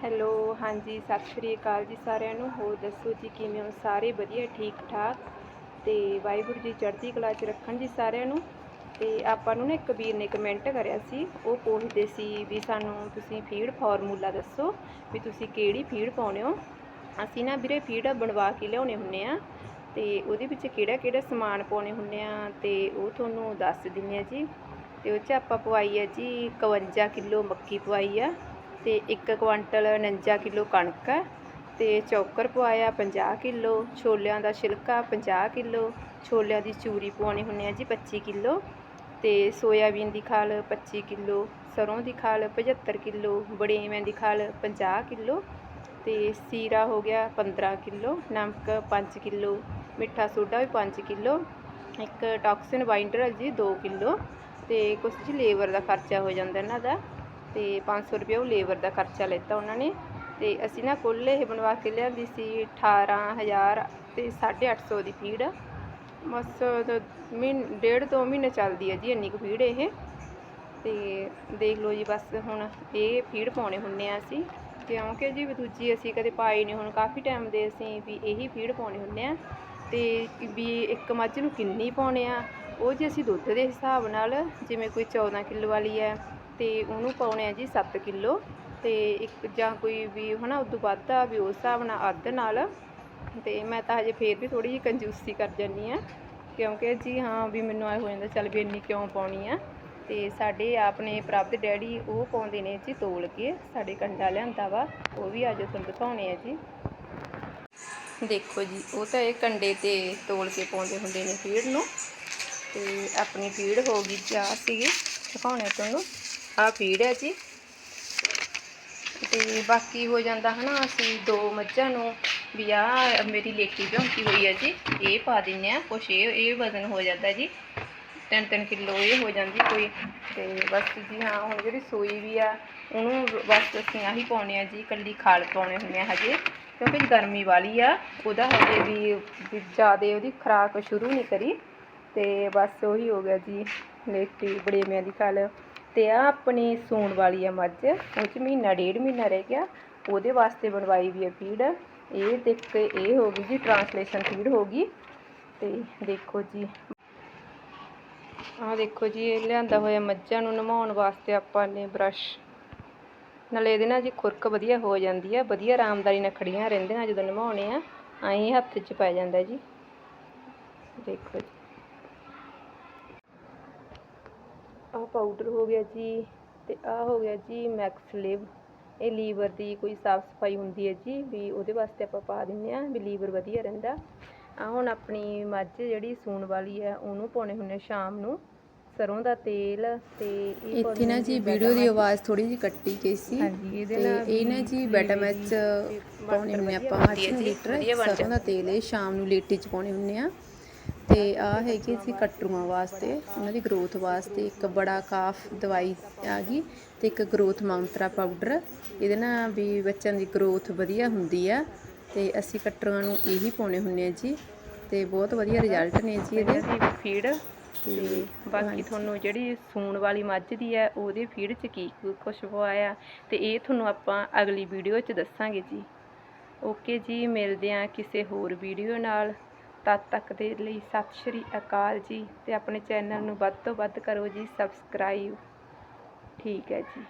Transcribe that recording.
Hello, ਹਾਂਜੀ, ਸਤਿ ਸ਼੍ਰੀ ਅਕਾਲ ਜੀ ਸਾਰਿਆਂ ਨੂੰ। ਹੋਰ ਦੱਸੋ ਜੀ, ਕਿਵੇਂ ਹੋ? ਸਾਰੇ ਵਧੀਆ ਠੀਕ ਠਾਕ ਤੇ ਵਾਹਿਗੁਰੂ ਜੀ, ਚੜ੍ਹਦੀ ਕਲਾ 'ਚ ਰੱਖਣ ਜੀ ਸਾਰਿਆਂ ਨੂੰ। ਤੇ ਆਪਾਂ ਨੂੰ ਨਾ ਇੱਕ ਵੀਰ ਨੇ ਕਮੈਂਟ ਕਰਿਆ ਸੀ। ਉਹ ਪੁੱਛਦੇ ਸੀ ਵੀ ਸਾਨੂੰ ਤੁਸੀਂ ਫੀਡ ਫਾਰਮੂਲਾ ਦੱਸੋ ਵੀ ਤੁਸੀਂ ਕਿਹੜੀ ਫੀਡ ਪਾਉਣੇ ਹੋ? ਅਸੀਂ ਨਾ ਵੀਰੇ ਫੀਡ ਬਣਵਾ ਕੇ ਲਿਆਉਣੇ ਹੁੰਨੇ ਆ ਤੇ ਉਹਦੇ ਵਿੱਚ ਕਿਹੜਾ ਕਿਹੜਾ ਸਮਾਨ ਪਾਉਣੇ ਹੁੰਨੇ ਆ ਤੇ ਉਹ ਤੁਹਾਨੂੰ ਦੱਸ ਦਿੰਨੇ ਆ ਜੀ। ਤੇ ਉਹ 'ਚ ਆਪਾਂ ਪਵਾਈ ਆ ਜੀ 51 ਕਿਲੋ ਮੱਕੀ ਪਵਾਈ ਆ। ਤੇ 1 ਕੁਆਂਟਲ 49 ਕਿਲੋ ਕਣਕ ਹੈ ਤੇ ਚੌਕਰ ਪਵਾਇਆ 50 ਕਿਲੋ, ਛੋਲਿਆਂ ਦਾ ਛਿਲਕਾ 50 ਕਿਲੋ, ਛੋਲਿਆਂ ਦੀ ਚੂਰੀ ਪਵਾਉਣੀ ਹੁੰਨੇ ਆ ਜੀ 25 ਕਿਲੋ ਤੇ ਸੋਇਆਬੀਨ ਦੀ ਖਾਲ 25 ਕਿਲੋ, ਸਰੋਂ ਦੀ ਖਾਲ 75 ਕਿਲੋ ਬੜੇਵੇਂ ਦੀ ਖਾਲ 50 ਕਿਲੋ ਤੇ ਸੀਰਾ ਹੋ ਗਿਆ 15 ਕਿਲੋ, ਨਮਕ 5 ਕਿਲੋ, ਮਿੱਠਾ ਸੋਡਾ ਵੀ 5 ਕਿਲੋ, ਇੱਕ ਟੌਕਸਿਨ ਬਾਈਂਡਰ ਹੈ ਜੀ 2 ਕਿਲੋ ਤੇ ਕੁਛ ਜੀ ਲੇਬਰ ਦਾ ਖਰਚਾ ਹੋ ਜਾਂਦਾ ਇਹਨਾਂ ਦਾ ਤੇ 500 ਰੁਪਏ ਉਹ ਲੇਬਰ ਦਾ ਖਰਚਾ ਲੈਤਾ ਉਹਨਾਂ ਨੇ ਤੇ ਅਸੀਂ ਨਾ ਕੁੱਲ ਇਹ ਬਣਵਾ ਕੇ ਲਿਆਂਦੀ ਸੀ 18000 ਤੇ 850 ਦੀ ਫੀਡ। ਬਸ ਮਹੀਨ, ਡੇਢ ਦੋ ਮਹੀਨੇ ਚੱਲਦੀ ਹੈ ਜੀ ਇੰਨੀ ਕੁ ਫੀਡ ਇਹ। ਤੇ ਦੇਖ ਲਓ ਜੀ ਬਸ ਹੁਣ ਇਹ ਫੀਡ ਪਾਉਣੇ ਹੁੰਨੇ ਆ ਅਸੀਂ। ਕਿਉਂਕਿ ਜੀ ਦੂਜੀ ਅਸੀਂ ਕਦੇ ਪਾਈ ਨਹੀਂ ਹੁਣ ਕਾਫੀ ਟਾਈਮ ਦੇ ਅਸੀਂ ਵੀ ਇਹੀ ਫੀਡ ਪਾਉਣੇ ਹੁੰਨੇ ਆ। ਤੇ ਵੀ ਇੱਕ ਮੱਝ ਨੂੰ ਕਿੰਨੀ ਪਾਉਣੇ ਆ, ਉਹ ਜੀ ਅਸੀਂ ਦੁੱਧ ਦੇ ਹਿਸਾਬ ਨਾਲ ਜਿਵੇਂ ਕੋਈ 14 ਕਿਲੋ ਵਾਲੀ ਹੈ ਤੇ ਉਹਨੂੰ ਪਾਉਣੇ ਆ ਜੀ 7 ਕਿਲੋ ਤੇ ਇੱਕ ਜਾਂ ਕੋਈ ਵੀ ਹਨਾ ਉਦੋਂ ਵੱਧ ਆ ਵੀ ਉਸ ਹਿਸਾਬ ਨਾਲ ਅੱਧ ਨਾਲ। ਤੇ ਮੈਂ ਤਾਂ ਹਜੇ ਫੇਰ ਵੀ ਥੋੜੀ ਜਿਹੀ ਕੰਜੂਸੀ ਕਰ ਜਾਂਦੀ ਆ ਕਿਉਂਕਿ ਜੀ ਹਾਂ ਵੀ ਮੈਨੂੰ ਆਏ ਹੋ ਜਾਂਦਾ ਚੱਲ ਵੀ ਇੰਨੀ ਕਿਉਂ ਪਾਉਣੀ ਆ। ਤੇ ਸਾਡੇ ਆਪਣੇ ਪ੍ਰਾਪਤ ਡੈਡੀ ਉਹ ਪਾਉਂਦੇ ਨੇ ਜੀ ਤੋਲ ਕੇ, ਸਾਡੇ ਕੰਡਾ ਲਿਆਂਦਾ ਵਾ, ਉਹ ਵੀ ਅੱਜ ਤੁਹਾਨੂੰ ਦਿਖਾਉਣੇ ਆ ਜੀ। ਦੇਖੋ ਜੀ, ਉਹ ਤਾਂ ਇਹ ਕੰਡੇ ਤੇ ਤੋਲ ਕੇ ਪਾਉਂਦੇ ਹੁੰਦੇ ਨੇ ਫੀਡ ਨੂੰ। ਤੇ ਆਪਣੀ ਫੀਡ ਹੋ ਗਈ ਜਾ ਸੀਗੀ, ਦਿਖਾਉਣੇ ਤੁਹਾਨੂੰ। ਆਹ ਫੀਡ ਹੈ ਜੀ। ਤੇ ਬਾਕੀ ਹੋ ਜਾਂਦਾ ਹਨਾ, ਅਸੀਂ ਦੋ ਮੱਝਾਂ ਨੂੰ ਵੀ ਆ ਮੇਰੀ ਲੇਟੀ ਭੌਂਕੀ ਹੋਈ ਹੈ ਜੀ, ਇਹ ਪਾ ਦਿੰਨੇ ਆ ਕੁਛ ਇਹ ਇਹ ਵਜ਼ਨ ਹੋ ਜਾਂਦਾ ਜੀ। 3-3 ਕਿਲੋ ਇਹ ਹੋ ਜਾਂਦੀ ਕੋਈ। ਤੇ ਬਸ ਜੀ ਹਾਂ, ਹੁਣ ਜਿਹੜੀ ਸੂਈ ਵੀ ਆ, ਉਹਨੂੰ ਬਸ ਅਸੀਂ ਆਹੀ ਪਾਉਣੇ ਆ ਜੀ ਕੱਲੀ ਖਾਲ ਪਾਉਣੇ ਹੁੰਦੇ ਆ ਹਜੇ, ਕਿਉਂਕਿ ਗਰਮੀ ਵਾਲੀ ਆ, ਉਹਦਾ ਹਜੇ ਵੀ ਜ਼ਿਆਦਾ ਉਹਦੀ ਖੁਰਾਕ ਸ਼ੁਰੂ ਨਹੀਂ ਕਰੀ। ਤੇ ਬਸ ਉਹੀ ਹੋ ਗਿਆ ਜੀ, ਲੇਟੀ ਬੜੇਮਿਆਂ ਦੀ ਖਾਲ। ਤੇ ਆ ਆਪਣੀ ਸੂਣ ਵਾਲੀ ਆ ਮੱਝ, ਉਹ ਚ ਮਹੀਨਾ, ਡੇਢ ਮਹੀਨਾ ਰਹਿ ਗਿਆ, ਉਹਦੇ ਵਾਸਤੇ ਬਣਵਾਈ ਵੀ ਆ ਫੀਡ ਇਹ ਦੇਖ ਕੇ ਇਹ ਹੋ ਗਈ ਜੀ ਟਰਾਂਸਲੇਸ਼ਨ ਫੀਡ ਹੋ ਗਈ। ਤੇ ਦੇਖੋ ਜੀ। ਆਹ ਦੇਖੋ ਜੀ, ਇਹ ਲਿਆਂਦਾ ਹੋਇਆ ਮੱਝਾਂ ਨੂੰ ਨਮਾਉਣ ਵਾਸਤੇ ਆਪਾਂ ਨੇ ਬਰਸ਼ ਨਾਲੇ ਇਹਦੇ ਨਾਲ ਜੀ ਖੁਰਕ ਵਧੀਆ ਹੋ ਜਾਂਦੀ ਆ, ਵਧੀਆ ਆਰਾਮਦਾਰੀ ਨਾਲ ਖੜੀਆਂ ਰਹਿੰਦੀਆਂ ਜਦੋਂ ਨਮਾਉਣੇ ਆ, ਐਂ ਹੱਥ 'ਚ ਪੈ ਜਾਂਦਾ ਜੀ। ਦੇਖੋ ਜੀ। ਆਹ ਪਾਊਡਰ ਹੋ ਗਿਆ ਜੀ ਤੇ ਆਹ ਹੋ ਗਿਆ ਜੀ ਮੈਕਸ ਲਿਵ ਇਹ ਲੀਵਰ ਦੀ ਕੋਈ ਸਾਫ਼ ਸਫ਼ਾਈ ਹੁੰਦੀ ਹੈ ਜੀ ਵੀ ਉਹਦੇ ਵਾਸਤੇ ਆਪਾਂ ਪਾ ਦਿੰਦੇ ਆ ਵੀ ਲੀਵਰ ਵਧੀਆ ਰਹਿੰਦਾ। ਆ ਹੁਣ ਆਪਣੀ ਮੱਝ ਜਿਹੜੀ ਸੂਣ ਵਾਲੀ ਹੈ ਉਹਨੂੰ ਪਾਉਣੇ ਹੁੰਨੇ ਸ਼ਾਮ ਨੂੰ। ਸਰੋਂ ਦਾ ਤੇਲ ਤੇ ਇੱਥੇ ਨਾ ਹੁੰਦੀ ਜੀ ਵੀਡੀਓ ਦੀ ਆਵਾਜ਼ ਥੋੜੀ ਜਿਹੀ ਕੱਟੀ ਗਈ ਸੀ। ਹਾਂਜੀ, ਇਹਦੇ ਤੇ ਨਾਲ ਇਹ ਨਾ ਜੀ ਬੈਟਾਮੈਚ ਪਾਉਣੇ ਹੁੰਨੇ ਆਪਾਂ। ਵਧੀਆ 8 ਜੀ, ਲੀਟਰ ਸਰੋਂ ਦਾ ਤੇਲ ਇਹ ਸ਼ਾਮ ਨੂੰ ਲੇਟੀ ਚ ਪਾਉਣੇ ਹੁੰਨੇ ਆ ਤੇ ਆ ਹੈਗੀ ਸੀ ਕਟਰੂਆਂ ਵਾਸਤੇ ਉਹਨਾਂ ਦੀ ਗਰੋਥ ਵਾਸਤੇ ਇੱਕ ਬੜਾ ਕਾਫ ਦਵਾਈ ਆ ਗਈ ਤੇ ਇੱਕ ਗਰੋਥ ਮੰਤਰਾ ਪਾਊਡਰ ਇਹਦੇ ਨਾਲ ਵੀ ਬੱਚਿਆਂ ਦੀ ਗਰੋਥ ਵਧੀਆ ਹੁੰਦੀ ਆ ਤੇ ਅਸੀਂ ਕਟਰੂਆਂ ਨੂੰ ਇਹੀ ਪਾਉਣੇ ਹੁੰਨੇ ਆ ਜੀ ਤੇ ਬਹੁਤ ਵਧੀਆ ਰਿਜ਼ਲਟ ਨੇ ਜੀ ਇਹਦੇ। ਫੀਡ ਤੇ ਬਾਕੀ ਤੁਹਾਨੂੰ ਜਿਹੜੀ ਸੂਣ ਵਾਲੀ ਮੱਝ ਦੀ ਹੈ ਉਹਦੇ ਫੀਡ 'ਚ ਕੀ ਕੁਛ ਪਵਾਇਆ ਤੇ ਇਹ ਤੁਹਾਨੂੰ ਆਪਾਂ ਅਗਲੀ ਵੀਡੀਓ 'ਚ ਦੱਸਾਂਗੇ ਜੀ। ਓਕੇ ਜੀ ਮਿਲਦੇ ਹਾਂ ਕਿਸੇ ਹੋਰ ਵੀਡੀਓ ਨਾਲ। ਤਦ ਤੱਕ ਦੇ ਲਈ ਸਤਿ ਸ਼੍ਰੀ ਅਕਾਲ ਜੀ ਤੇ ਆਪਣੇ ਚੈਨਲ ਨੂੰ ਵੱਧ ਤੋਂ ਵੱਧ ਕਰੋ ਜੀ ਸਬਸਕ੍ਰਾਈਬ ਠੀਕ ਹੈ ਜੀ।